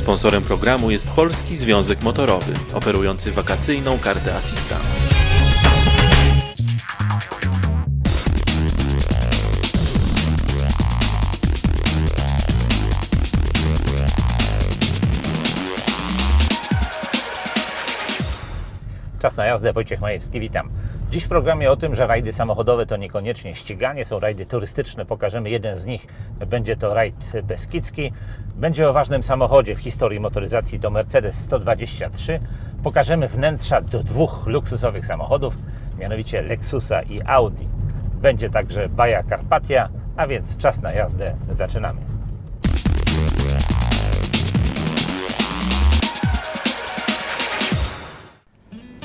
Sponsorem programu jest Polski Związek Motorowy, oferujący wakacyjną kartę Assistance. Czas na jazdę, Wojciech Majewski, witam. Dziś w programie o tym, że rajdy samochodowe to niekoniecznie ściganie, są rajdy turystyczne. Pokażemy jeden z nich, będzie to rajd Beskidzki. Będzie o ważnym samochodzie w historii motoryzacji, to Mercedes 123. Pokażemy wnętrza do dwóch luksusowych samochodów, mianowicie Lexusa i Audi. Będzie także Baja Carpatia, a więc czas na jazdę, zaczynamy.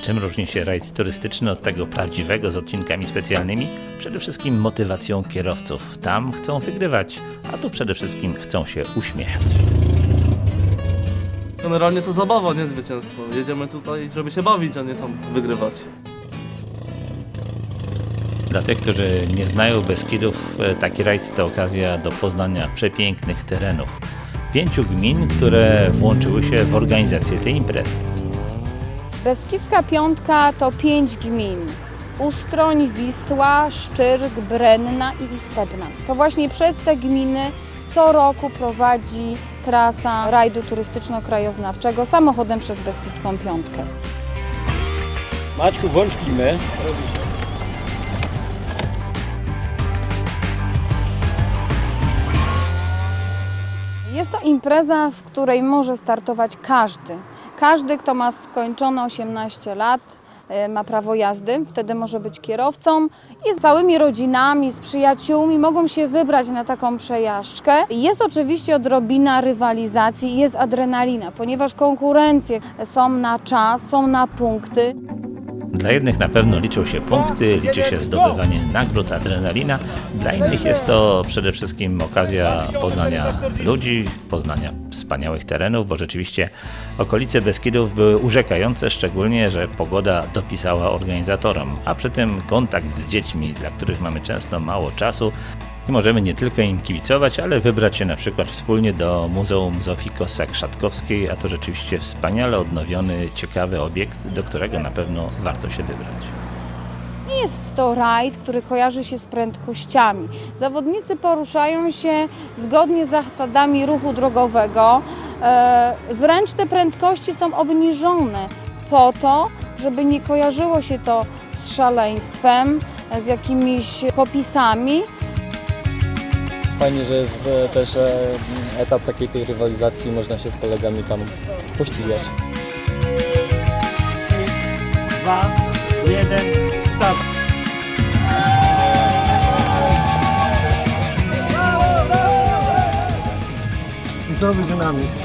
Czym różni się rajd turystyczny od tego prawdziwego z odcinkami specjalnymi? Przede wszystkim motywacją kierowców. Tam chcą wygrywać, a tu przede wszystkim chcą się uśmiechać. Generalnie to zabawa, nie zwycięstwo. Jedziemy tutaj, żeby się bawić, a nie tam wygrywać. Dla tych, którzy nie znają Beskidów, e, taki rajd to okazja do poznania przepięknych terenów. Pięciu gmin, które włączyły się w organizację tej imprezy. Beskidzka Piątka to pięć gmin. Ustroń, Wisła, Szczyrk, Brenna i Istebna. To właśnie przez te gminy co roku prowadzi trasa rajdu turystyczno-krajoznawczego samochodem przez Beskidzką Piątkę. Maćku, bądź klimy. Jest to impreza, w której może startować każdy. Każdy, kto ma skończone 18 lat, e, ma prawo jazdy, wtedy może być kierowcą i z całymi rodzinami, z przyjaciółmi mogą się wybrać na taką przejażdżkę. Jest oczywiście odrobina rywalizacji jest adrenalina, ponieważ konkurencje są na czas, są na punkty. Dla jednych na pewno liczą się punkty, liczy się zdobywanie nagród, adrenalina. Dla innych jest to przede wszystkim okazja poznania ludzi, poznania wspaniałych terenów, bo rzeczywiście okolice Beskidów były urzekające, szczególnie, że pogoda dopisała organizatorom, a przy tym kontakt z dziećmi, dla których mamy często mało czasu, i możemy nie tylko im kibicować, ale wybrać się na przykład wspólnie do Muzeum Zofii Kossak-Szatkowskiej, a to rzeczywiście wspaniale odnowiony, ciekawy obiekt, do którego na pewno warto się wybrać. Nie jest to rajd, który kojarzy się z prędkościami. Zawodnicy poruszają się zgodnie z zasadami ruchu drogowego. E, Wręcz te prędkości są obniżone po to, żeby nie kojarzyło się to z szaleństwem, z jakimiś popisami, Fajnie, że jest też e, etap takiej tej rywalizacji, można się z kolegami tam pościgać. Dwa, jeden, start! I znowu z nami.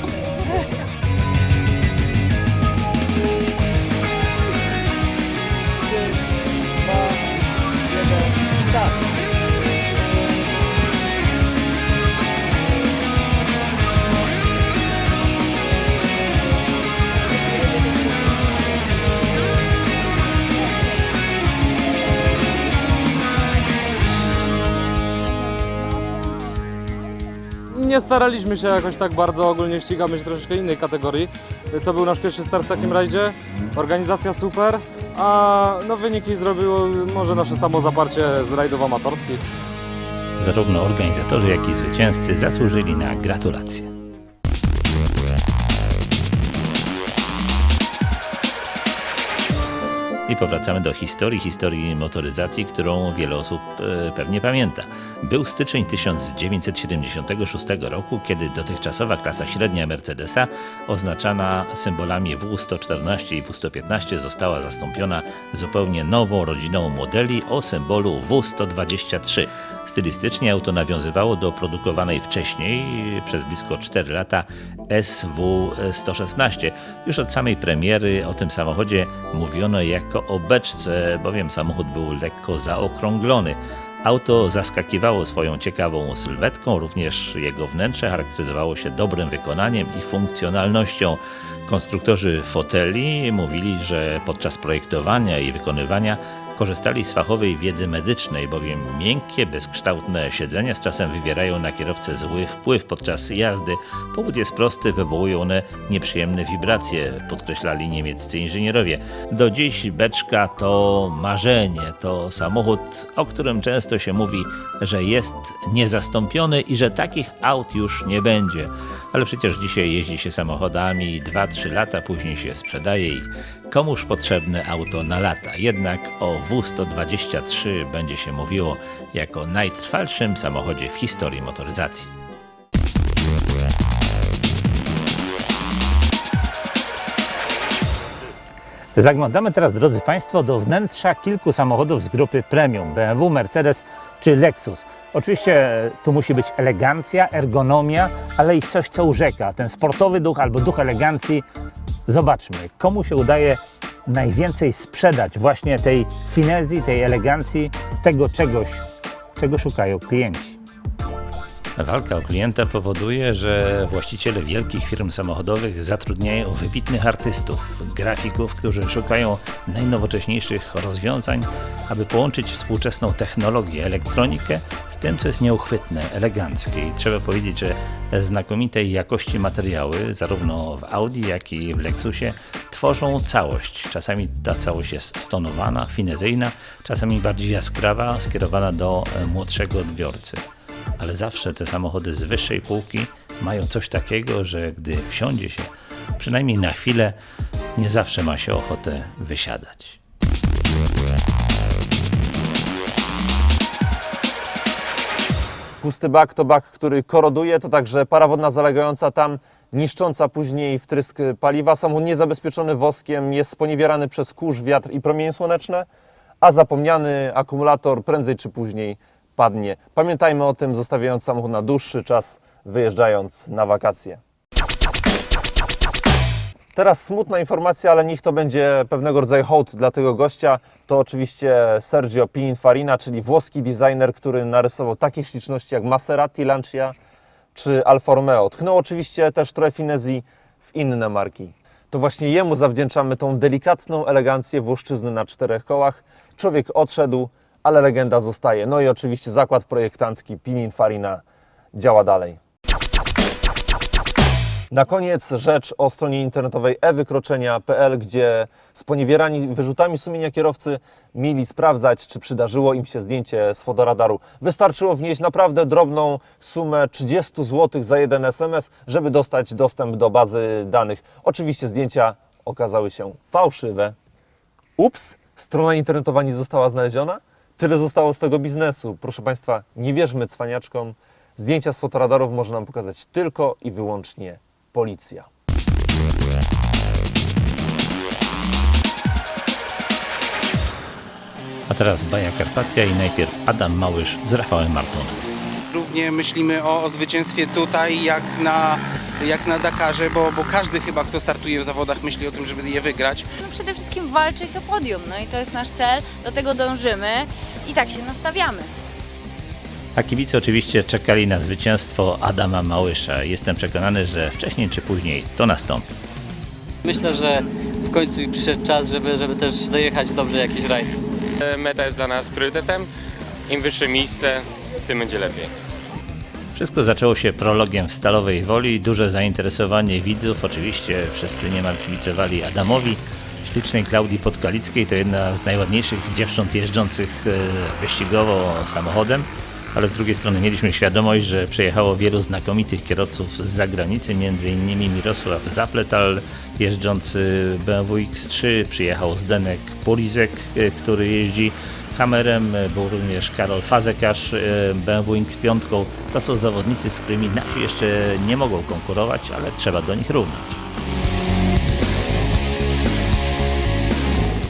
Nie staraliśmy się jakoś tak bardzo, ogólnie ścigamy się troszeczkę innej kategorii. To był nasz pierwszy start w takim rajdzie. Organizacja super, a no wyniki zrobiło może nasze samo zaparcie z rajdów amatorskich. Zarówno organizatorzy, jak i zwycięzcy zasłużyli na gratulacje. I powracamy do historii, historii motoryzacji, którą wiele osób e, pewnie pamięta. Był styczeń 1976 roku, kiedy dotychczasowa klasa średnia Mercedesa, oznaczana symbolami W114 i W115, została zastąpiona zupełnie nową rodziną modeli o symbolu W123. Stylistycznie auto nawiązywało do produkowanej wcześniej, przez blisko 4 lata, SW116. Już od samej premiery o tym samochodzie mówiono jako o beczce, bowiem samochód był lekko zaokrąglony. Auto zaskakiwało swoją ciekawą sylwetką, również jego wnętrze charakteryzowało się dobrym wykonaniem i funkcjonalnością. Konstruktorzy foteli mówili, że podczas projektowania i wykonywania Korzystali z fachowej wiedzy medycznej, bowiem miękkie, bezkształtne siedzenia z czasem wywierają na kierowcę zły wpływ podczas jazdy. Powód jest prosty, wywołują one nieprzyjemne wibracje, podkreślali niemieccy inżynierowie. Do dziś beczka to marzenie, to samochód, o którym często się mówi, że jest niezastąpiony i że takich aut już nie będzie. Ale przecież dzisiaj jeździ się samochodami i 2-3 lata później się sprzedaje i komuż potrzebne auto na lata. Jednak o W123 będzie się mówiło jako najtrwalszym samochodzie w historii motoryzacji. Zaglądamy teraz, drodzy Państwo, do wnętrza kilku samochodów z grupy premium BMW, Mercedes czy Lexus. Oczywiście e, tu musi być elegancja, ergonomia, ale i coś, co urzeka. Ten sportowy duch albo duch elegancji. Zobaczmy, komu się udaje najwięcej sprzedać właśnie tej finezji, tej elegancji, tego czegoś, czego szukają klienci. Walka o klienta powoduje, że właściciele wielkich firm samochodowych zatrudniają wybitnych artystów, grafików, którzy szukają najnowocześniejszych rozwiązań, aby połączyć współczesną technologię, elektronikę tym, co jest nieuchwytne, eleganckie. I trzeba powiedzieć, że znakomitej jakości materiały, zarówno w Audi, jak i w Lexusie, tworzą całość. Czasami ta całość jest stonowana, finezyjna, czasami bardziej jaskrawa, skierowana do e, młodszego odbiorcy ale zawsze te samochody z wyższej półki mają coś takiego, że gdy wsiądzie się, przynajmniej na chwilę, nie zawsze ma się ochotę wysiadać. Pusty bak to bak, który koroduje, to także para wodna zalegająca tam, niszcząca później wtrysk paliwa. Samochód niezabezpieczony woskiem jest sponiewierany przez kurz, wiatr i promienie słoneczne, a zapomniany akumulator prędzej czy później padnie. Pamiętajmy o tym, zostawiając samochód na dłuższy czas, wyjeżdżając na wakacje. Teraz smutna informacja, ale niech to będzie pewnego rodzaju hołd dla tego gościa. To oczywiście Sergio Pininfarina, czyli włoski designer, który narysował takie śliczności jak Maserati, Lancia czy Alfa Romeo. Tchnął oczywiście też trochę finezji w inne marki. To właśnie jemu zawdzięczamy tą delikatną elegancję włoszczyzny na czterech kołach. Człowiek odszedł, ale legenda zostaje. No i oczywiście zakład projektancki Pininfarina działa dalej. Na koniec rzecz o stronie internetowej e-wykroczenia.pl, gdzie sponiewierani wyrzutami sumienia kierowcy mieli sprawdzać, czy przydarzyło im się zdjęcie z fotoradaru. Wystarczyło wnieść naprawdę drobną sumę 30 zł za jeden SMS, żeby dostać dostęp do bazy danych. Oczywiście zdjęcia okazały się fałszywe. Ups, strona internetowa nie została znaleziona? Tyle zostało z tego biznesu. Proszę Państwa, nie wierzmy cwaniaczkom. Zdjęcia z fotoradarów może nam pokazać tylko i wyłącznie policja. A teraz Baja Karpatia i najpierw Adam Małysz z Rafałem Martonem. Równie myślimy o, o zwycięstwie tutaj, jak na, jak na Dakarze, bo, bo każdy chyba, kto startuje w zawodach, myśli o tym, żeby je wygrać. No przede wszystkim walczyć o podium, no i to jest nasz cel, do tego dążymy i tak się nastawiamy. A kibice oczywiście czekali na zwycięstwo Adama Małysza. Jestem przekonany, że wcześniej czy później to nastąpi. Myślę, że w końcu przyszedł czas, żeby, żeby też dojechać dobrze jakiś rajd. Meta jest dla nas priorytetem. Im wyższe miejsce, tym będzie lepiej. Wszystko zaczęło się prologiem w Stalowej Woli. Duże zainteresowanie widzów. Oczywiście wszyscy niemal kibicowali Adamowi. Ślicznej Klaudii Podkalickiej to jedna z najładniejszych dziewcząt jeżdżących e, wyścigowo samochodem. Ale z drugiej strony mieliśmy świadomość, że przyjechało wielu znakomitych kierowców z zagranicy, m.in. Mirosław Zapletal jeżdżący BMW X3, przyjechał Zdenek Polizek, e, który jeździ Hammerem, e, był również Karol Fazekarz e, BMW X5. To są zawodnicy, z którymi nasi jeszcze nie mogą konkurować, ale trzeba do nich równać.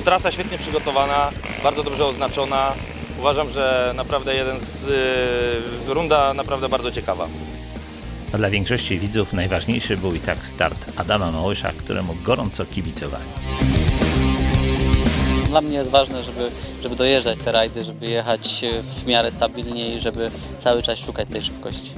Trasa świetnie przygotowana, bardzo dobrze oznaczona. Uważam, że naprawdę jeden z y, runda naprawdę bardzo ciekawa. A dla większości widzów najważniejszy był i tak start Adama Małysza, któremu gorąco kibicowali. Dla mnie jest ważne, żeby, żeby dojeżdżać te rajdy, żeby jechać w miarę stabilnie i żeby cały czas szukać tej szybkości.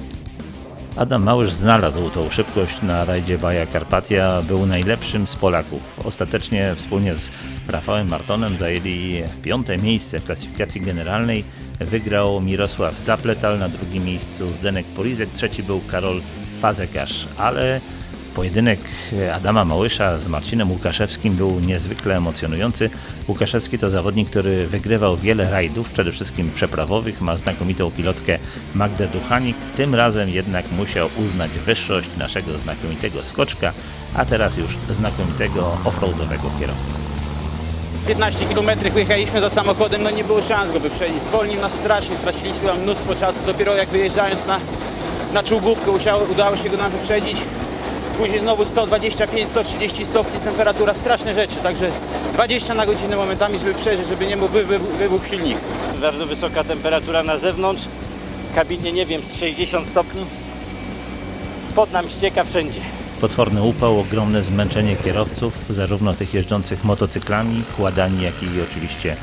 Adam Małysz znalazł tą szybkość na rajdzie Baja Karpatia, był najlepszym z Polaków. Ostatecznie wspólnie z Rafałem Martonem zajęli piąte miejsce w klasyfikacji generalnej. Wygrał Mirosław Zapletal, na drugim miejscu Zdenek Polizek, trzeci był Karol Fazekarz, ale Pojedynek Adama Małysza z Marcinem Łukaszewskim był niezwykle emocjonujący. Łukaszewski to zawodnik, który wygrywał wiele rajdów, przede wszystkim przeprawowych, ma znakomitą pilotkę Magdę Duchanik. Tym razem jednak musiał uznać wyższość naszego znakomitego skoczka, a teraz już znakomitego offroadowego kierowcy. 15 km wyjechaliśmy za samochodem, no nie było szans go wyprzedzić. Zwolnił nas strasznie, straciliśmy tam mnóstwo czasu. Dopiero jak wyjeżdżając na, na czołgówkę udało się go nam wyprzedzić. Później znowu 125-130 stopni temperatura, straszne rzeczy. Także 20 na godzinę momentami, żeby przeżyć, żeby nie był wy- wy- wybuch silnik. Bardzo wysoka temperatura na zewnątrz. W kabinie nie wiem, z 60 stopni. Pod nam ścieka wszędzie. Potworny upał, ogromne zmęczenie kierowców, zarówno tych jeżdżących motocyklami, kładani, jak i oczywiście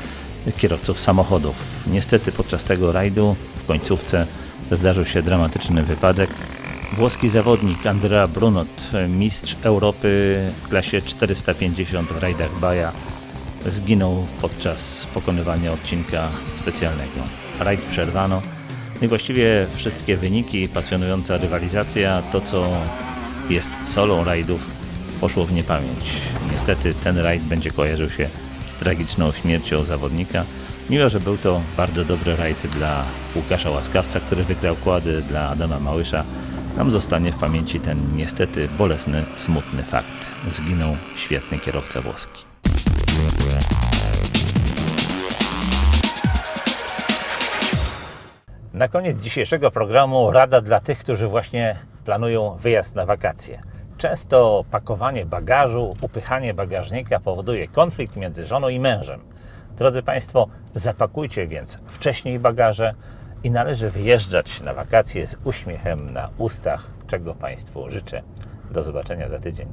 kierowców samochodów. Niestety podczas tego rajdu w końcówce zdarzył się dramatyczny wypadek. Włoski zawodnik Andrea Brunot, mistrz Europy w klasie 450 w rajdach Baja, zginął podczas pokonywania odcinka specjalnego. Rajd przerwano. No i właściwie wszystkie wyniki, pasjonująca rywalizacja, to co jest solą rajdów, poszło w niepamięć. Niestety ten rajd będzie kojarzył się z tragiczną śmiercią zawodnika, mimo że był to bardzo dobry rajd dla Łukasza Łaskawca, który wygrał kłady dla Adama Małysza. Nam zostanie w pamięci ten niestety bolesny, smutny fakt. Zginął świetny kierowca włoski. Na koniec dzisiejszego programu rada dla tych, którzy właśnie planują wyjazd na wakacje. Często pakowanie bagażu, upychanie bagażnika powoduje konflikt między żoną i mężem. Drodzy Państwo, zapakujcie więc wcześniej bagaże i należy wyjeżdżać na wakacje z uśmiechem na ustach, czego Państwu życzę. Do zobaczenia za tydzień.